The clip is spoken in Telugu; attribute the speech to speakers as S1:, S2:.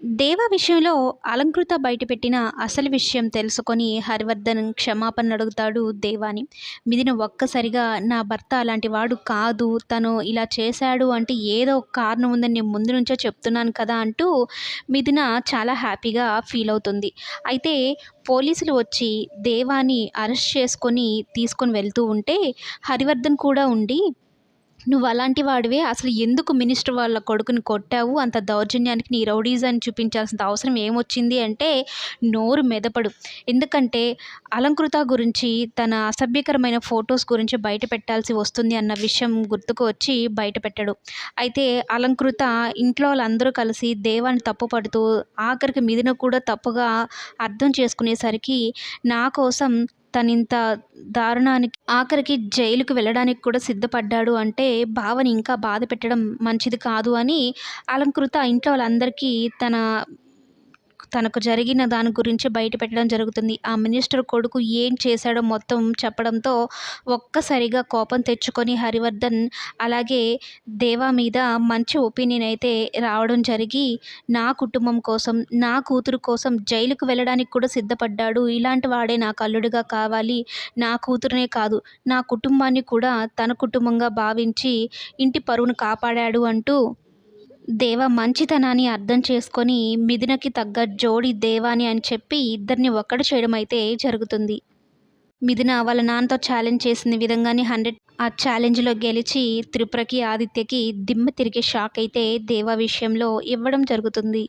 S1: దేవ విషయంలో అలంకృత బయటపెట్టిన అసలు విషయం తెలుసుకొని హరివర్ధన్ క్షమాపణ అడుగుతాడు దేవాని. మిదిన ఒక్కసారిగా నా భర్త అలాంటి వాడు కాదు. తను ఇలా చేశాడు అంటే ఏదో ఒక కారణం ఉందని నేను ముందు నుంచో చెప్తున్నాను కదా అంటూ మిదిన చాలా హ్యాపీగా ఫీల్ అవుతుంది. అయితే పోలీసులు వచ్చి దేవాని అరెస్ట్ చేసుకొని తీసుకొని వెళ్తూ ఉంటే హరివర్ధన్ కూడా ఉండి నువ్వు అలాంటి వాడివే. అసలు ఎందుకు మినిస్టర్ వాళ్ళ కొడుకుని కొట్టావు? అంత దౌర్జన్యానికి నీ రౌడీజాన్ని చూపించాల్సిన అవసరం ఏమొచ్చింది అంటే నోరు మెదపడు. ఎందుకంటే అలంకృత గురించి తన అసభ్యకరమైన ఫొటోస్ గురించి బయట పెట్టాల్సి వస్తుంది అన్న విషయం గుర్తుకు వచ్చి బయట పెట్టాడు. అయితే అలంకృత ఇంట్లో వాళ్ళందరూ కలిసి దేవాన్ని తప్పుపడుతూ ఆఖరికి మిదిన కూడా తప్పుగా అర్థం చేసుకునేసరికి నా కోసం తనింత దారుణానికి ఆఖరికి జైలుకు వెళ్ళడానికి కూడా సిద్ధపడ్డాడు అంటే బావని ఇంకా బాధ పెట్టడం మంచిది కాదు అని అలంకృత ఇంట్లో వాళ్ళందరికీ తన తనకు జరిగిన దాని గురించి బయట పెట్టడం జరుగుతుంది. ఆ మినిస్టర్ కొడుకు ఏం చేశాడో మొత్తం చెప్పడంతో ఒక్కసారిగా కోపం తెచ్చుకొని హరివర్ధన్ అలాగే దేవా మీద మంచి ఒపీనియన్ అయితే రావడం జరిగి నా కుటుంబం కోసం నా కూతురు కోసం జైలుకు వెళ్ళడానికి కూడా సిద్ధపడ్డాడు. ఇలాంటి వాడే నాకు అల్లుడుగా కావాలి. నా కూతురునే కాదు నా కుటుంబాన్ని కూడా తన కుటుంబంగా భావించి ఇంటి పరువును కాపాడాడు అంటూ దేవ మంచితనాన్ని అర్థం చేసుకొని మిథునకి తగ్గ జోడి దేవాని అని చెప్పి ఇద్దరిని ఒక్కడ చేయడం అయితే జరుగుతుంది. మిథున వాళ్ళ నాన్నతో ఛాలెంజ్ చేసిన విధంగానే హండ్రెడ్ ఆ ఛాలెంజ్లో గెలిచి త్రిపురకి ఆదిత్యకి దిమ్మ తిరిగే షాక్ అయితే దేవా విషయంలో ఇవ్వడం జరుగుతుంది.